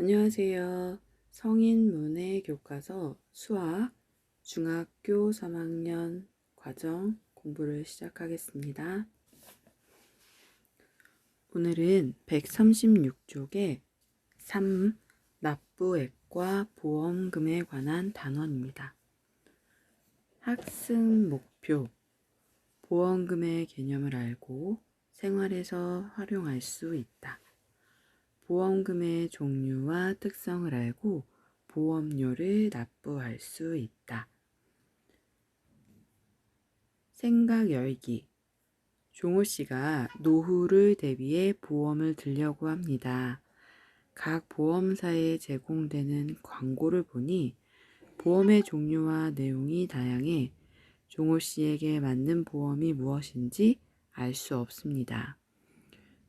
안녕하세요. 성인 문해 교과서 수학 중학교 3학년 과정 공부를 시작하겠습니다. 오늘은 136쪽에 3 납부액과 보험금에 관한 단원입니다. 학습 목표 보험금의 개념을 알고 생활에서 활용할 수 있다. 보험금의 종류와 특성을 알고 보험료를 납부할 수 있다. 생각 열기. 종호 씨가 노후를 대비해 보험을 들려고 합니다. 각 보험사에 제공되는 광고를 보니 보험의 종류와 내용이 다양해 종호 씨에게 맞는 보험이 무엇인지 알 수 없습니다.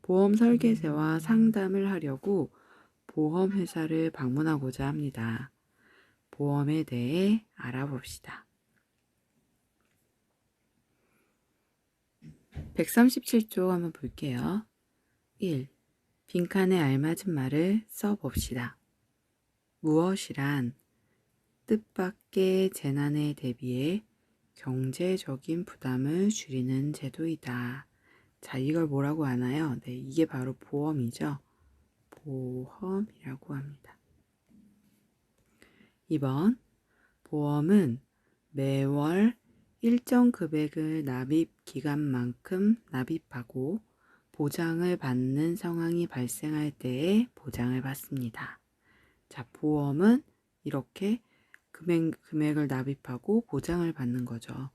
보험 설계사와 상담을 하려고 보험회사를 방문하고자 합니다. 보험에 대해 알아봅시다. 137쪽 한번 볼게요. 1. 빈칸에 알맞은 말을 써봅시다. 무엇이란 뜻밖의 재난에 대비해 경제적인 부담을 줄이는 제도이다. 자, 이걸 뭐라고 하나요? 네, 이게 바로 보험이죠. 보험이라고 합니다. 2번. 보험은 매월 일정 금액을 납입 기간만큼 납입하고 보장을 받는 상황이 발생할 때에 보장을 받습니다. 자, 보험은 이렇게 금액, 금액을 납입하고 보장을 받는 거죠.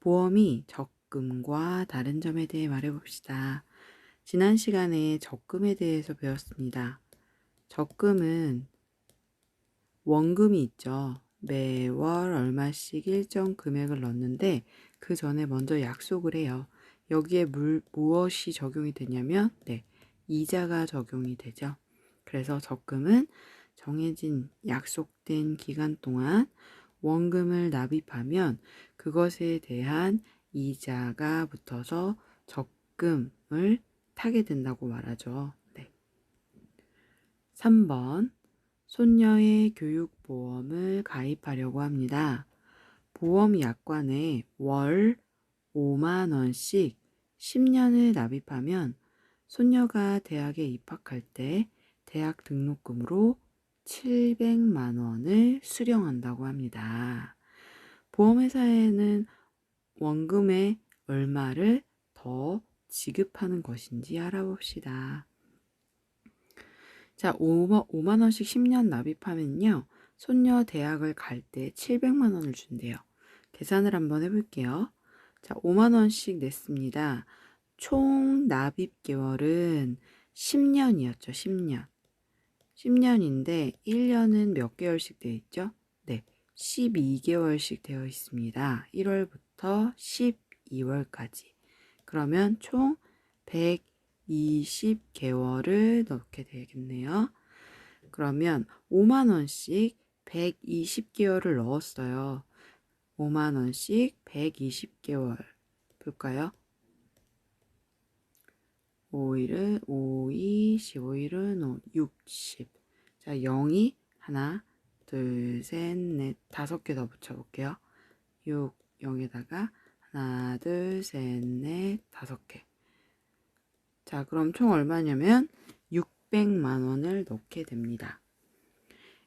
보험이 적 금과 다른 점에 대해 말해봅시다. 지난 시간에 적금에 대해서 배웠습니다. 적금은 원금이 있죠. 매월 얼마씩 일정 금액을 넣는데 그 전에 먼저 약속을 해요. 여기에 물, 무엇이 적용이 되냐면 네, 이자가 적용이 되죠. 그래서 적금은 정해진 약속된 기간 동안 원금을 납입하면 그것에 대한 이자가 붙어서 적금을 타게 된다고 말하죠. 네. 3번 손녀의 교육보험을 가입하려고 합니다. 보험약관에 월 5만원씩 10년을 납입하면 손녀가 대학에 입학할 때 대학 등록금으로 700만원을 수령한다고 합니다. 보험회사에는 원금의 얼마를 더 지급하는 것인지 알아봅시다. 자, 5만 원씩 10년 납입하면요. 손녀 대학을 갈 때 700만 원을 준대요. 계산을 한번 해볼게요. 자, 5만 원씩 냈습니다. 총 납입 개월은 10년이었죠. 10년. 10년인데 1년은 몇 개월씩 되어 있죠? 네. 12개월씩 되어 있습니다. 1월부터 12월까지. 그러면 총 120개월을 넣게 되겠네요. 그러면 5만원씩 120개월을 넣었어요. 5만원씩 120개월. 볼까요? 5일은 5, 2, 15일은 5, 60. 자, 0이 하나, 둘, 셋, 넷, 다섯 개 더 붙여볼게요. 6, 0에다가 하나, 둘, 셋, 넷, 다섯 개. 자, 그럼 총 얼마냐면 600만 원을 넣게 됩니다.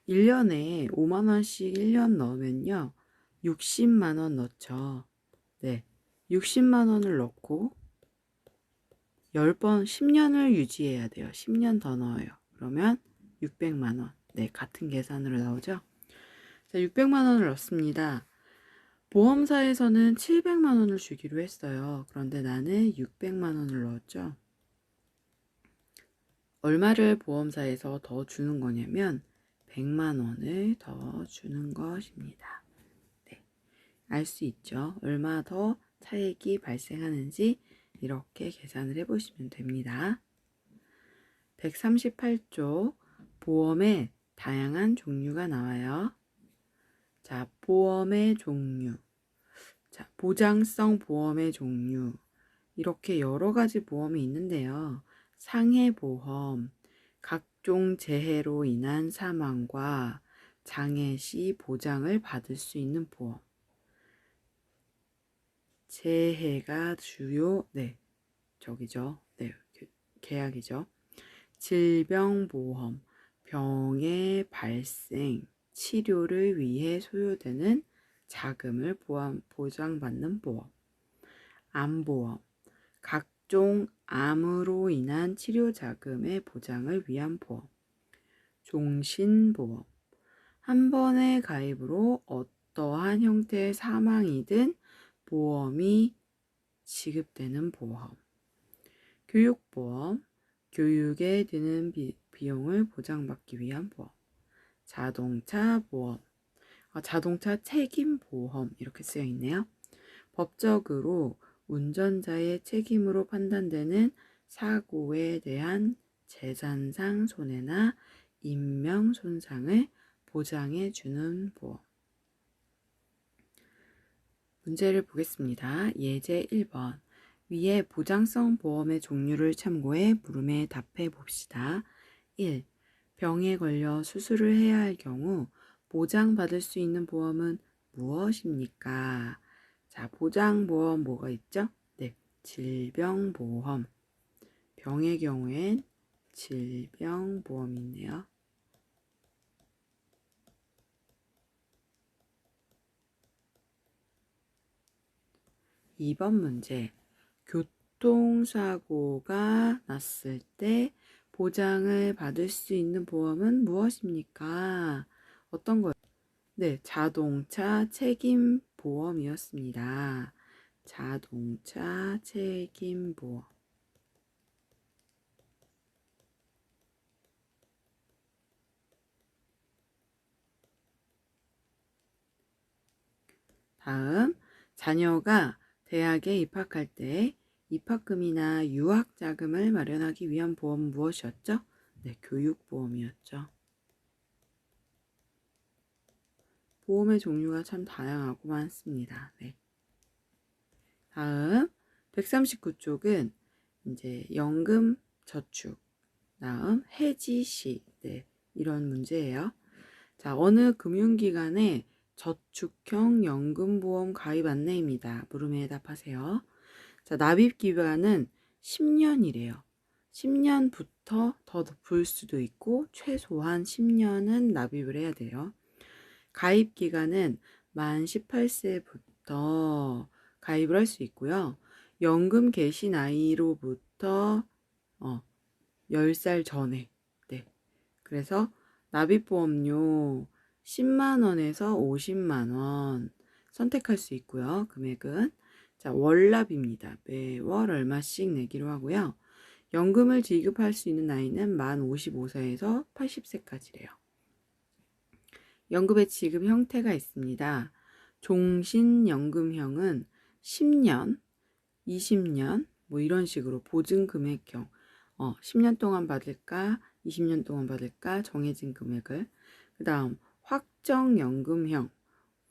1년에 5만 원씩 1년 넣으면요. 60만 원 넣죠. 네. 60만 원을 넣고 10번 10년을 유지해야 돼요. 10년 더 넣어요. 그러면 600만 원. 네, 같은 계산으로 나오죠. 자, 600만 원을 넣습니다. 보험사에서는 700만 원을 주기로 했어요. 그런데 나는 600만 원을 넣었죠. 얼마를 보험사에서 더 주는 거냐면 100만 원을 더 주는 것입니다. 네. 알 수 있죠. 얼마 더 차액이 발생하는지 이렇게 계산을 해 보시면 됩니다. 138조 보험의 다양한 종류가 나와요. 자, 보험의 종류. 자, 보장성 보험의 종류. 이렇게 여러 가지 보험이 있는데요. 상해보험, 각종 재해로 인한 사망과 장애 시 보장을 받을 수 있는 보험. 재해가 주요, 네, 저기죠. 네, 계약이죠. 질병보험, 병의 발생, 치료를 위해 소요되는 자금을 보험, 보장받는 보험. 암보험, 각종 암으로 인한 치료 자금의 보장을 위한 보험. 종신보험, 한 번의 가입으로 어떠한 형태의 사망이든 보험이 지급되는 보험. 교육보험, 교육에 드는 비, 비용을 보장받기 위한 보험. 자동차 보험, 아, 자동차 책임 보험 이렇게 쓰여 있네요. 법적으로 운전자의 책임으로 판단되는 사고에 대한 재산상 손해나 인명 손상을 보장해 주는 보험. 문제를 보겠습니다. 예제 1번. 위에 보장성 보험의 종류를 참고해 물음에 답해 봅시다. 1. 병에 걸려 수술을 해야 할 경우 보장받을 수 있는 보험은 무엇입니까? 자, 보장보험 뭐가 있죠? 네, 질병보험. 병의 경우엔 질병보험이 있네요. 2번 문제. 교통사고가 났을 때 보장을 받을 수 있는 보험은 무엇입니까? 어떤 거요? 네, 자동차 책임 보험이었습니다. 자동차 책임 보험. 다음, 자녀가 대학에 입학할 때 입학금이나 유학 자금을 마련하기 위한 보험은 무엇이었죠? 네, 교육보험이었죠. 보험의 종류가 참 다양하고 많습니다. 네. 다음 139쪽은 이제 연금 저축, 다음 해지 시, 네, 이런 문제예요. 자, 어느 금융기관에 저축형 연금보험 가입 안내입니다. 물음에 답하세요. 자, 납입 기간은 10년이래요. 10년부터 더 높을 수도 있고 최소한 10년은 납입을 해야 돼요. 가입 기간은 만 18세부터 가입을 할 수 있고요. 연금 개시 나이로부터 어, 10살 전에. 네. 그래서 납입보험료 10만원에서 50만원 선택할 수 있고요. 금액은. 자, 월납입니다. 매월 얼마씩 내기로 하고요. 연금을 지급할 수 있는 나이는 만 55세에서 80세까지래요. 연금의 지급 형태가 있습니다. 종신연금형은 10년, 20년, 뭐 이런 식으로 보증금액형, 어, 10년 동안 받을까, 20년 동안 받을까 정해진 금액을. 그 다음, 확정연금형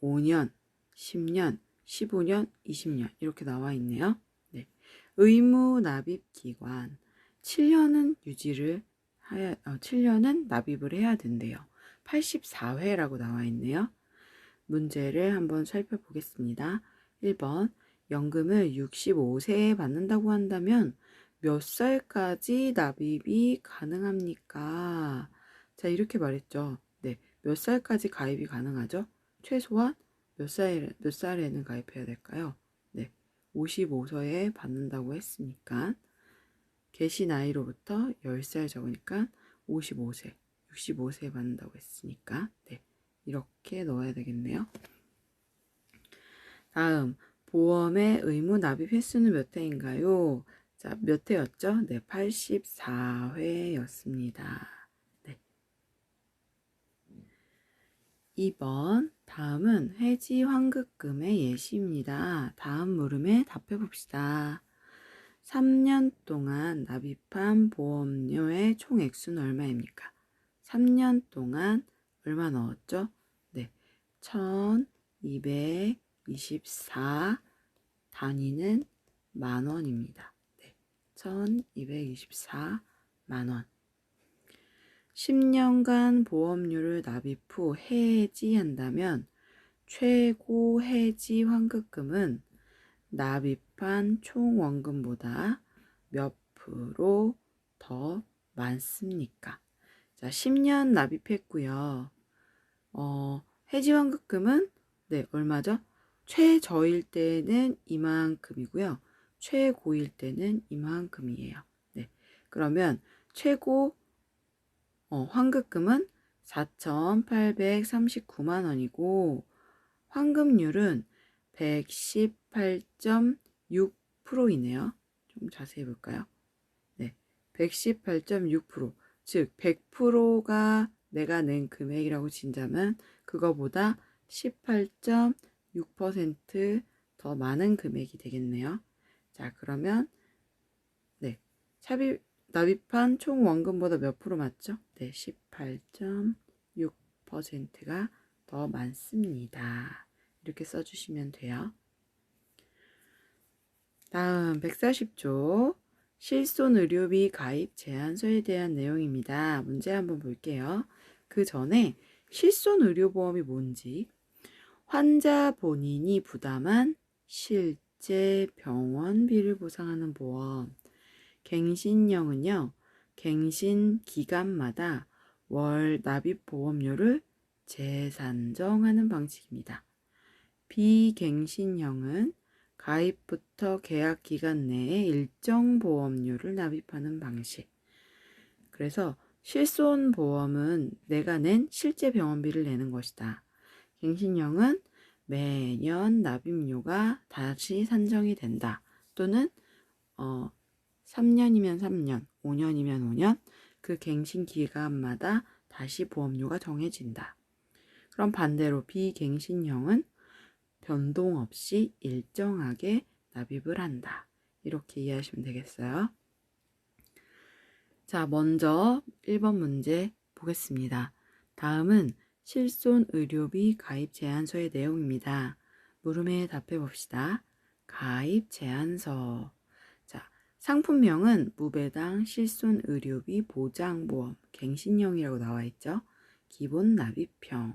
5년, 10년, 15년, 20년 이렇게 나와 있네요. 네. 의무 납입 기관 7년은 유지를 하야, 어, 7년은 납입을 해야 된대요. 84회라고 나와 있네요. 문제를 한번 살펴보겠습니다. 1번 연금을 65세에 받는다고 한다면 몇 살까지 납입이 가능합니까? 자, 이렇게 말했죠. 네. 몇 살까지 가입이 가능하죠? 최소한 몇 살, 몇 살에는 가입해야 될까요? 네. 55세에 받는다고 했으니까. 개시 나이로부터 10살 적으니까 55세. 65세에 받는다고 했으니까 네 이렇게 넣어야 되겠네요. 다음 보험의 의무 납입 횟수는 몇 회인가요? 자, 몇 회였죠? 네, 84회였습니다. 네. 2번 다음은 해지 환급금의 예시입니다. 다음 물음에 답해 봅시다. 3년 동안 납입한 보험료의 총 액수는 얼마입니까? 3년 동안 얼마 넣었죠? 네. 1224 단위는 만원입니다. 네. 1224 만원. 10년간 보험료를 납입 후 해지한다면 최고 해지 환급금은 납입한 총 원금보다 몇 프로 더 많습니까? 자, 10년 납입했고요. 어, 해지 환급금은 네, 얼마죠? 최저일 때는 이만큼이고요. 최고일 때는 이만큼이에요. 네. 그러면 최고 어, 환급금은 4,839만 원이고 환급률은 118.6%이네요. 좀 자세히 볼까요? 네. 118.6%. 즉 100%가 내가 낸 금액이라고 친다면 그거보다 18.6%더 많은 금액이 되겠네요. 자, 그러면 네. 삽입 납입한 총 원금보다 몇 프로 맞죠? 네, 18.6%가 더 많습니다. 이렇게 써주시면 돼요. 다음 140조 실손 의료비 가입 제한서에 대한 내용입니다. 문제 한번 볼게요. 그 전에 실손 의료보험이 뭔지 환자 본인이 부담한 실제 병원비를 보상하는 보험 갱신형은요, 갱신 기간마다 월 납입 보험료를 재산정하는 방식입니다. 비갱신형은 가입부터 계약 기간 내에 일정 보험료를 납입하는 방식. 그래서 실손 보험은 내가 낸 실제 병원비를 내는 것이다. 갱신형은 매년 납입료가 다시 산정이 된다. 또는 어, 3년이면 3년, 5년이면 5년 그 갱신 기간마다 다시 보험료가 정해진다. 그럼 반대로 비갱신형은 변동 없이 일정하게 납입을 한다. 이렇게 이해하시면 되겠어요. 자, 먼저 1번 문제 보겠습니다. 다음은 실손 의료비 가입 제한서의 내용입니다. 물음에 답해 봅시다. 가입 제한서. 상품명은 무배당 실손 의료비 보장 보험 갱신형이라고 나와 있죠. 기본 납입형.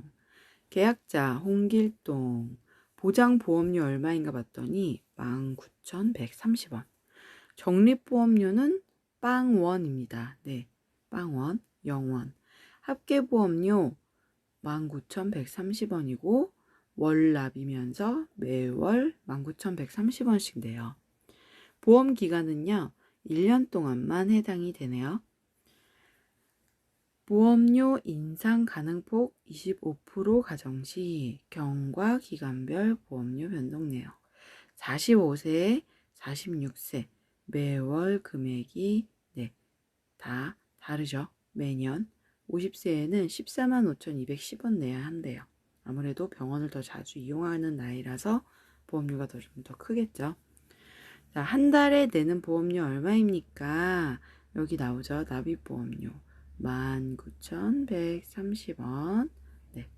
계약자 홍길동. 보장 보험료 얼마인가 봤더니 19,130원. 적립보험료는 빵원입니다. 네. 빵원, 영원. 합계보험료 19,130원이고 월납이면서 매월 19,130원씩 내요. 보험 기간은요, 1년 동안만 해당이 되네요. 보험료 인상 가능폭 25% 가정 시 경과 기간별 보험료 변동 내용 45세, 46세 매월 금액이 네, 다 다르죠. 매년 50세에는 14만 5,210원 내야 한대요. 아무래도 병원을 더 자주 이용하는 나이라서 보험료가 더 좀더 크겠죠. 자, 한 달에 내는 보험료 얼마입니까? 여기 나오죠. 납입보험료. 19,130원. 네.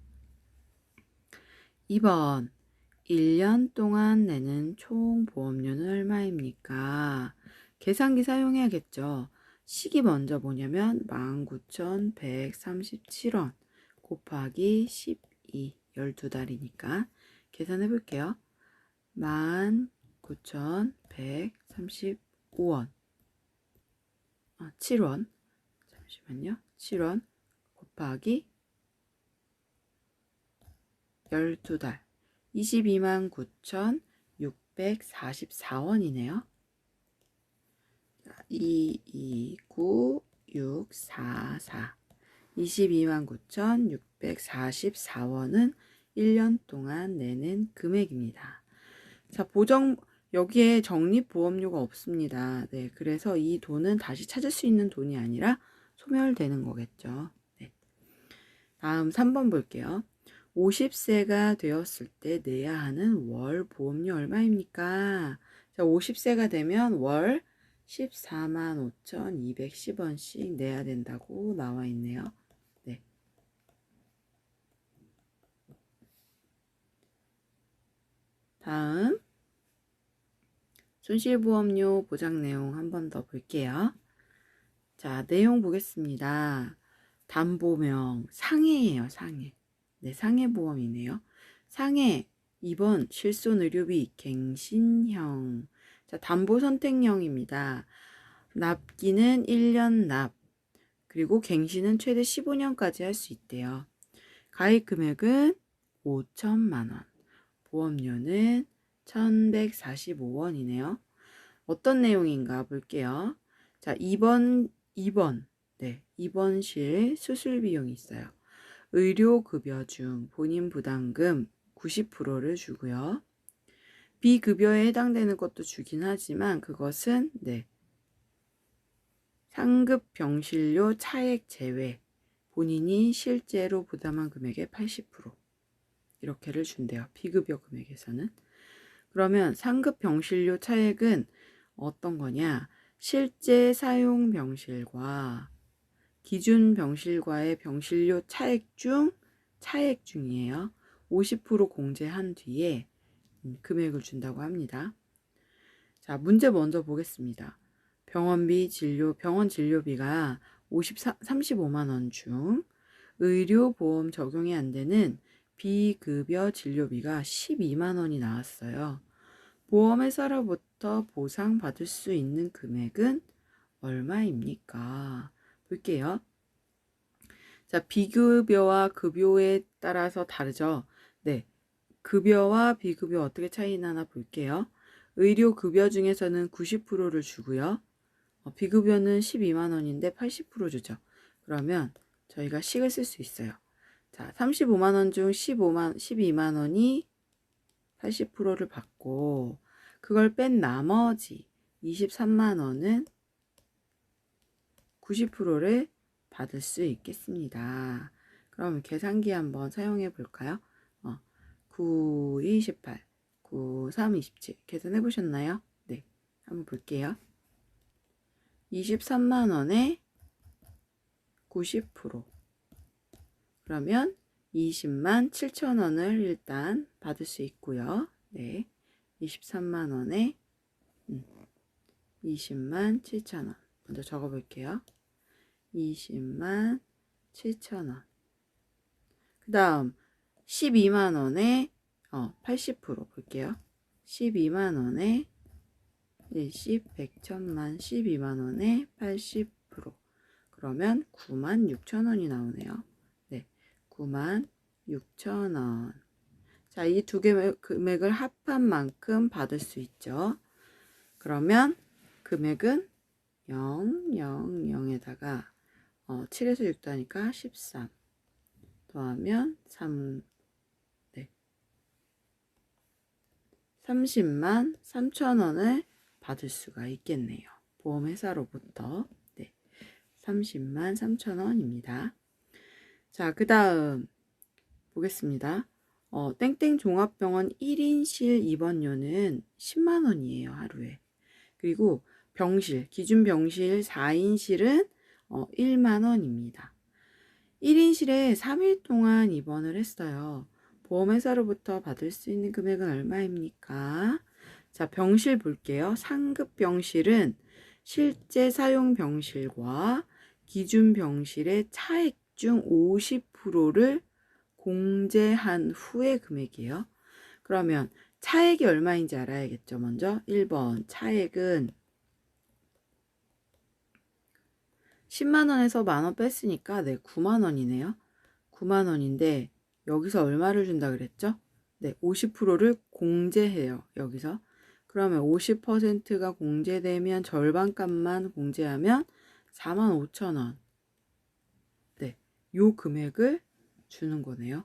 2번. 1년 동안 내는 총 보험료는 얼마입니까? 계산기 사용해야겠죠. 식이 먼저 뭐냐면 19,137원 곱하기 12, 12달이니까 계산해 볼게요. 19,135원. 아, 7원. 잠시만요. 7원 곱하기 12달. 22만 9,644원이네요. 2, 2, 9, 6, 4, 4. 22만 9,644원은 1년 동안 내는 금액입니다. 자, 보정, 여기에 적립보험료가 없습니다. 네, 그래서 이 돈은 다시 찾을 수 있는 돈이 아니라 소멸되는 거겠죠. 네. 다음 3번 볼게요. 50세가 되었을 때 내야 하는 월 보험료 얼마입니까? 자, 50세가 되면 월 14만 5,210원씩 내야 된다고 나와 있네요. 네. 다음 손실보험료 보장 내용 한 번 더 볼게요. 자, 내용 보겠습니다. 담보명 상해예요, 상해. 네, 상해보험이네요. 상해 2번 실손 의료비 갱신형. 자, 담보 선택형입니다. 납기는 1년 납. 그리고 갱신은 최대 15년까지 할 수 있대요. 가입 금액은 5천만 원. 보험료는 1,145원이네요. 어떤 내용인가 볼게요. 자, 2번 2번. 네, 입원실 수술 비용이 있어요. 의료 급여 중 본인 부담금 90%를 주고요. 비급여에 해당되는 것도 주긴 하지만 그것은 네. 상급 병실료 차액 제외 본인이 실제로 부담한 금액의 80% 이렇게를 준대요. 비급여 금액에서는. 그러면 상급 병실료 차액은 어떤 거냐? 실제 사용 병실과 기준 병실과의 병실료 차액 중 차액 중이에요. 50% 공제한 뒤에 음, 금액을 준다고 합니다. 자, 문제 먼저 보겠습니다. 병원비 진료 병원 진료비가 54, 35만 원 중 의료 보험 적용이 안 되는 비급여 진료비가 12만 원이 나왔어요. 보험회사로부터 보상받을 수 있는 금액은 얼마입니까? 볼게요. 자, 비급여와 급여에 따라서 다르죠. 네. 급여와 비급여 어떻게 차이 나나 볼게요. 의료 급여 중에서는 90%를 주고요. 어, 비급여는 12만 원인데 80% 주죠. 그러면 저희가 식을 쓸 수 있어요. 자, 35만 원 중 15만 12만 원이 80%를 받고 그걸 뺀 나머지 23만 원은 90%를 받을 수 있겠습니다. 그럼 계산기 한번 사용해 볼까요? 어, 9, 28, 9, 3, 27 계산해 보셨나요? 네, 한번 볼게요. 23만 원에 90% 그러면 20만 7천 원을 일단 받을 수 있고요. 네, 23만 원에 20만 7천 원 먼저 적어 볼게요. 20만 7천 원. 그 다음 12만 원에 어, 80% 볼게요. 12만 원에 10, 100, 1000만 12만 원에 80% 그러면 9만 6천 원이 나오네요. 네, 9만 6천 원. 자, 이 두 개 금액을 합한 만큼 받을 수 있죠. 그러면 금액은 0, 0, 0에다가 어, 7에서 6 더하니까 13 더하면 3 네. 30만 3천 원을 받을 수가 있겠네요. 보험회사로부터 네. 30만 3천 원입니다. 자, 그 다음 보겠습니다. 어, 땡땡 종합병원 1인실 입원료는 10만 원이에요, 하루에. 그리고 병실, 기준 병실 4인실은 어, 1만 원입니다. 1인실에 3일 동안 입원을 했어요. 보험회사로부터 받을 수 있는 금액은 얼마입니까? 자, 병실 볼게요. 상급 병실은 실제 사용 병실과 기준 병실의 차액 중 50%를 공제한 후의 금액이에요. 그러면 차액이 얼마인지 알아야겠죠. 먼저 1번 차액은 10만원에서 만원 뺐으니까 네 9만원이네요. 9만원인데 여기서 얼마를 준다 그랬죠? 네 50%를 공제해요. 여기서. 그러면 50%가 공제되면 절반값만 공제하면 4만 5천원. 네, 요 금액을 주는 거네요.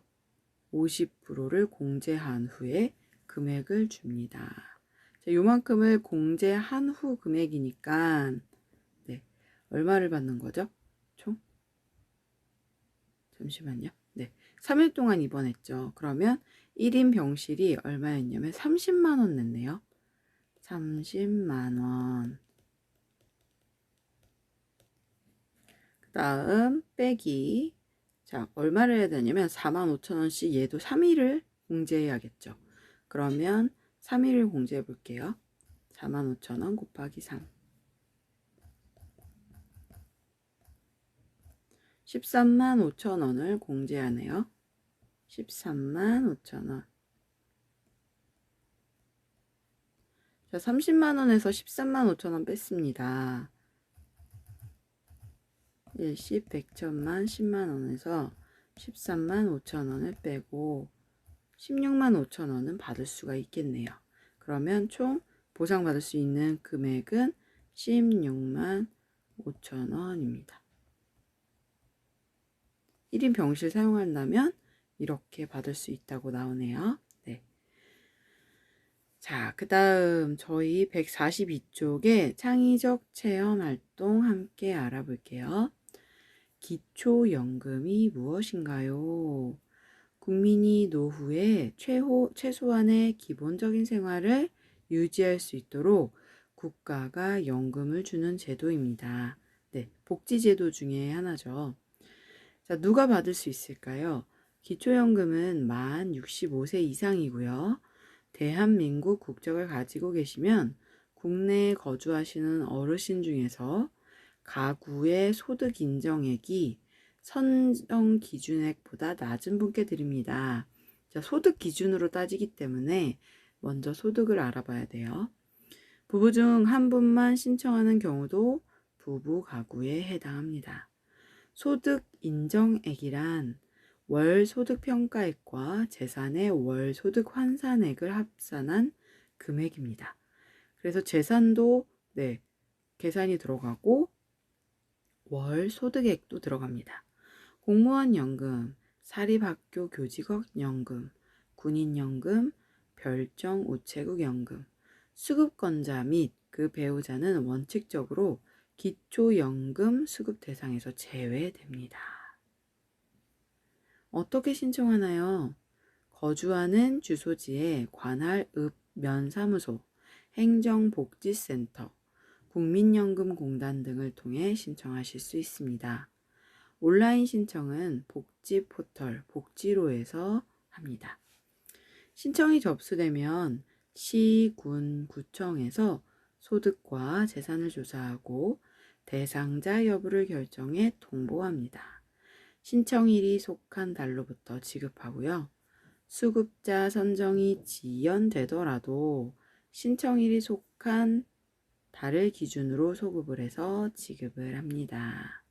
50%를 공제한 후에 금액을 줍니다. 자, 요만큼을 공제한 후 금액이니까 얼마를 받는 거죠? 총? 잠시만요. 네. 3일 동안 입원했죠. 그러면 1인 병실이 얼마였냐면 30만원 냈네요. 30만원. 그 다음 빼기. 자, 얼마를 해야 되냐면 45,000원씩 얘도 3일을 공제해야겠죠. 그러면 3일을 공제해 볼게요. 45,000원 곱하기 3. 13만 5천 원을 공제하네요. 13만 5천 원. 자, 30만 원에서 13만 5천 원 뺐습니다. 일십, 백천만, 10만 원에서 13만 5천 원을 빼고 16만 5천 원은 받을 수가 있겠네요. 그러면 총 보상받을 수 있는 금액은 16만 5천 원입니다. 1인 병실 사용한다면 이렇게 받을 수 있다고 나오네요. 네. 자, 그 다음 저희 142쪽에 창의적 체험 활동 함께 알아볼게요. 기초연금이 무엇인가요? 국민이 노후에 최호, 최소한의 기본적인 생활을 유지할 수 있도록 국가가 연금을 주는 제도입니다. 네, 복지제도 중에 하나죠. 자, 누가 받을 수 있을까요? 기초연금은 만 65세 이상이고요. 대한민국 국적을 가지고 계시면 국내에 거주하시는 어르신 중에서 가구의 소득 인정액이 선정 기준액보다 낮은 분께 드립니다. 자, 소득 기준으로 따지기 때문에 먼저 소득을 알아봐야 돼요. 부부 중 한 분만 신청하는 경우도 부부 가구에 해당합니다. 소득 인정액이란 월 소득 평가액과 재산의 월 소득 환산액을 합산한 금액입니다. 그래서 재산도 네, 계산이 들어가고 월 소득액도 들어갑니다. 공무원 연금, 사립학교 교직원 연금, 군인 연금, 별정 우체국 연금, 수급권자 및 그 배우자는 원칙적으로 기초연금 수급 대상에서 제외됩니다. 어떻게 신청하나요? 거주하는 주소지에 관할 읍 면사무소, 행정복지센터, 국민연금공단 등을 통해 신청하실 수 있습니다. 온라인 신청은 복지 포털 복지로에서 합니다. 신청이 접수되면 시, 군, 구청에서 소득과 재산을 조사하고 대상자 여부를 결정해 통보합니다. 신청일이 속한 달로부터 지급하고요. 수급자 선정이 지연되더라도 신청일이 속한 달을 기준으로 소급을 해서 지급을 합니다.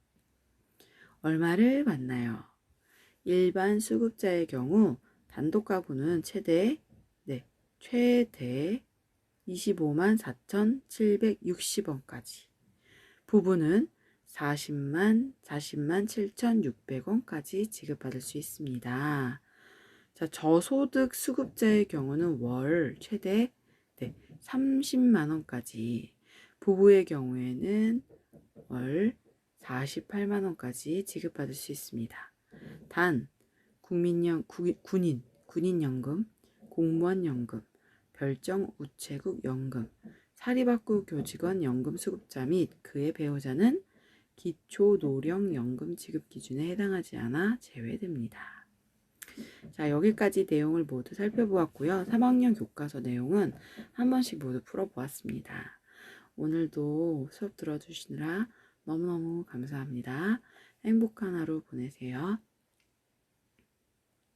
얼마를 받나요? 일반 수급자의 경우 단독 가구는 최대 네, 최대 25만 4,760원까지 부부는 40만 40만 7,600원까지 지급받을 수 있습니다. 자, 저소득 수급자의 경우는 월 최대 네, 30만 원까지 부부의 경우에는 월 48만 원까지 지급받을 수 있습니다. 단 국민연 구, 군인 군인연금, 공무원연금, 별정 우체국 연금, 사립학교 교직원 연금 수급자 및 그의 배우자는 기초노령연금 지급 기준에 해당하지 않아 제외됩니다. 자, 여기까지 내용을 모두 살펴보았고요. 3학년 교과서 내용은 한 번씩 모두 풀어보았습니다. 오늘도 수업 들어주시느라 너무너무 감사합니다. 행복한 하루 보내세요.